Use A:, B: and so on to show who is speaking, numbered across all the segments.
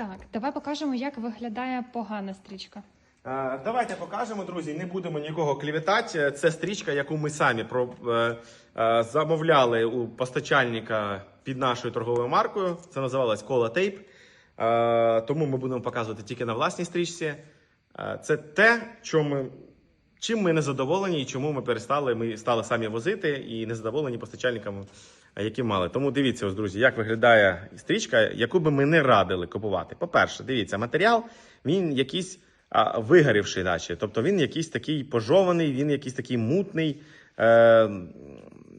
A: Так, давай покажемо, як виглядає погана стрічка.
B: Е, Давайте покажемо, друзі. Не будемо нікого клівітати. Це стрічка, яку ми самі е, е, замовляли у постачальника під нашою торговою маркою. Це називалось Tape. Е, тому ми будемо показувати тільки на власній стрічці. Це те, що ми, чим ми не задоволені і чому ми перестали. Ми стали самі возити і не задоволені постачальниками, е, які мали. Тому дивіться, ось, друзі, як виглядає стрічка, яку би ми не радили купувати. По-перше, дивіться, матеріал він якийсь а, вигорівший, наче. Тобто він якийсь такий пожований, він якийсь такий мутний, е,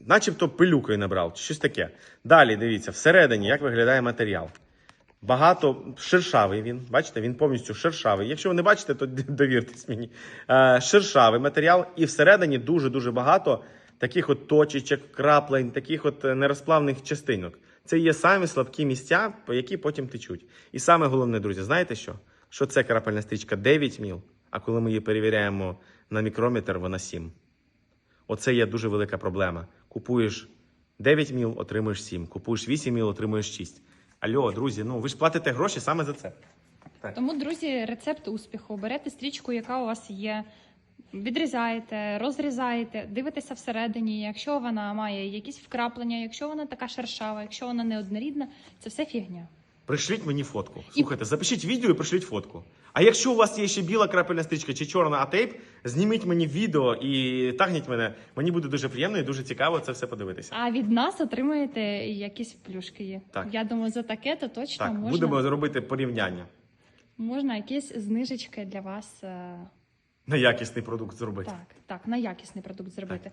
B: начебто пилюкою набрав, щось таке. Далі дивіться, всередині, як виглядає матеріал. Багато шершавий він. Бачите, він повністю шершавий. Якщо ви не бачите, то довіртесь мені. Е, шершавий матеріал, і всередині дуже-дуже багато таких от точечок, краплень, таких от е, нерозплавних частинок. Це є самі слабкі місця, по які потім течуть. І саме головне, друзі, знаєте що? Що це крапельна стрічка 9 міл, а коли ми її перевіряємо на мікрометр, вона 7. Оце є дуже велика проблема. Купуєш 9 міл, отримуєш 7. Купуєш 8 міл, отримуєш 6. Альо, друзі, ну ви ж платите гроші саме за це.
A: Тому, друзі, рецепт успіху. Берете стрічку, яка у вас є, відрізаєте, розрізаєте, дивитеся всередині. Якщо вона має якісь вкраплення, якщо вона така шершава, якщо вона неоднорідна, це все фігня.
B: Пришліть мені фотку. Слухайте, запишіть відео і пришліть фотку. А якщо у вас є ще біла крапельна стрічка чи чорна атейп, зніміть мені відео і тагніть мене. Мені буде дуже приємно і дуже цікаво це все подивитися.
A: А від нас отримаєте якісь плюшки. Є.
B: Так.
A: Я думаю, за таке то точно
B: Так,
A: можна,
B: будемо робити порівняння.
A: можна якісь знижечки для вас. е,
B: На якісний продукт зробити.
A: Так, так, на якісний продукт зробити.